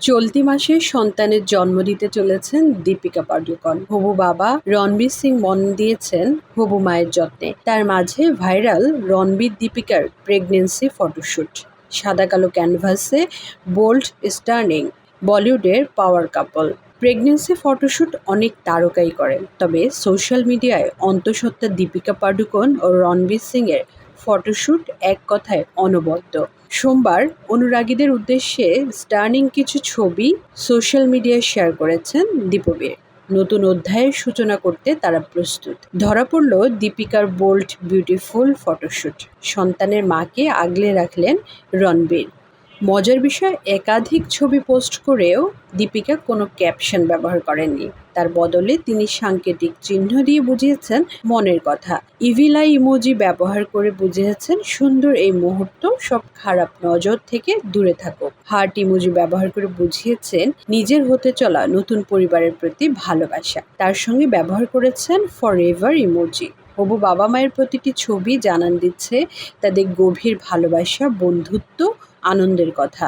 চলতি মাসে সন্তানের জন্ম দিতে চলেছেন দীপিকা পাডুকন। হবু বাবা রণবীর সিং মন দিয়েছেন হবু মায়ের যত্নে। তার মাঝে ভাইরাল রণবীর দীপিকার প্রেগনেন্সি ফটোশ্যুট সাদা কালো ক্যানভাসে বোল্ড স্টার্নিং বলিউডের পাওয়ার কাপল। প্রেগনেন্সি ফটোশ্যুট অনেক তারকাই করেন, তবে সোশ্যাল মিডিয়ায় অন্তঃসত্ত্বা দীপিকা পাডুকোন ও রণবীর সিংয়ের ফটোশ্যুট এক কথায় অনবদ্য। সোমবার অনুরাগীদের উদ্দেশ্যে স্টার্নিং কিছু ছবি সোশ্যাল মিডিয়ায় শেয়ার করেছেন দীপবীর। নতুন অধ্যায়ের সূচনা করতে তারা প্রস্তুত। ধরা পড়ল দীপিকার বোল্ড, বিউটিফুল ফটোশ্যুট সন্তানের মাকে আগলে রাখলেন রণবীর। মজার বিষয়, একাধিক ছবি পোস্ট করেও দীপিকা কোনো ক্যাপশন ব্যবহার করেননি। তার বদলে তিনি সাংকেতিক চিহ্ন দিয়ে বুঝিয়েছেন মনের কথা। ইভিলাই ইমোজি ব্যবহার করে বুঝিয়েছেন, সুন্দর এই মুহূর্ত সব খারাপ নজর থেকে দূরে থাকুক। হার্ট ইমোজি ব্যবহার করে বুঝিয়েছেন, নিজের হতে চলা নতুন পরিবারের প্রতি ভালোবাসা। তার সঙ্গে ব্যবহার করেছেন ফর এভার ইমোজি হবু বাবা মায়ের প্রতিটি ছবি জানান দিচ্ছে তাদের গভীর ভালোবাসা বন্ধুত্ব আনন্দের কথা।